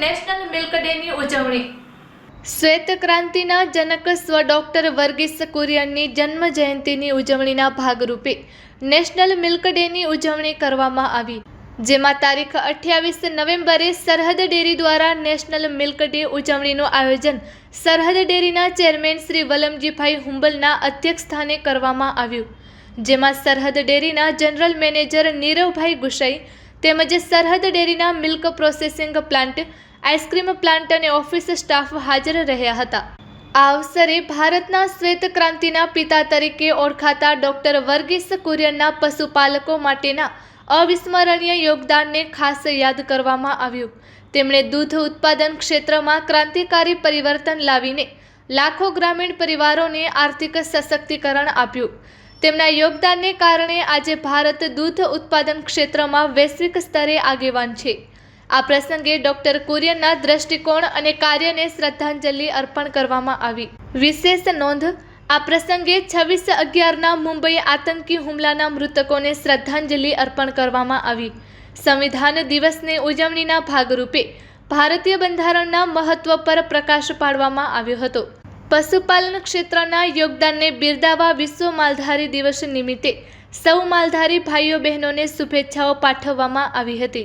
National milk ડેની ઉજવણી. શ્વેત ક્રાંતિના જનક સ્વ doctor Verghese કુરિયનની જન્મ જયંતિની ઉજવણીના ભાગરૂપે નેશનલ મિલ્ક ડેની ઉજવણી કરવામાં આવી, જેમાં તારીખ અઠ્યાવીસ નવેમ્બરે સરહદ ડેરી દ્વારા નેશનલ મિલ્ક ડે ઉજવણીનું આયોજન સરહદ ડેરીના ચેરમેન શ્રી વલમજીભાઈ હુંબલના અધ્યક્ષસ્થાને કરવામાં આવ્યું, જેમાં સરહદ ડેરીના જનરલ મેનેજર નીરવભાઈ ગુસાઈ તેમજ સરહદ ડેરીના milk processing plant, ice cream plant અને ઓફિસ સ્ટાફ હાજર રહ્યા હતા. આ અવસરે ભારતના શ્વેત ક્રાંતિના પિતા તરીકે ઓળખાતા ડોક્ટર વર્ગીસ કુરિયનના પશુપાલકો માટેના અવિસ્મરણીય યોગદાનને ખાસ યાદ કરવામાં આવ્યું. તેમણે દૂધ ઉત્પાદન ક્ષેત્રમાં ક્રાંતિકારી પરિવર્તન લાવીને લાખો ગ્રામીણ પરિવારોને આર્થિક સશક્તિકરણ આપ્યું. તેમના યોગદાનને કારણે આજે ભારત દૂધ ઉત્પાદન ક્ષેત્રમાં વૈશ્વિક સ્તરે આગેવાન છે. આ પ્રસંગે ડોક્ટર કુરિયનના દ્રષ્ટિકોણ અને કાર્યને શ્રદ્ધાંજલિ અર્પણ કરવામાં આવી. વિશેષ નોંધ, આ પ્રસંગે છવ્વીસ અગિયારના મુંબઈ આતંકી હુમલાના મૃતકોને શ્રદ્ધાંજલિ અર્પણ કરવામાં આવી. સંવિધાન દિવસની ઉજવણીના ભાગરૂપે ભારતીય બંધારણના મહત્વ પર પ્રકાશ પાડવામાં આવ્યો હતો. પશુપાલન ક્ષેત્રના યોગદાનને બિરદાવા વિશ્વ માલધારી દિવસ નિમિત્તે સૌ માલધારી ભાઈઓ બહેનોને શુભેચ્છાઓ પાઠવવામાં આવી હતી.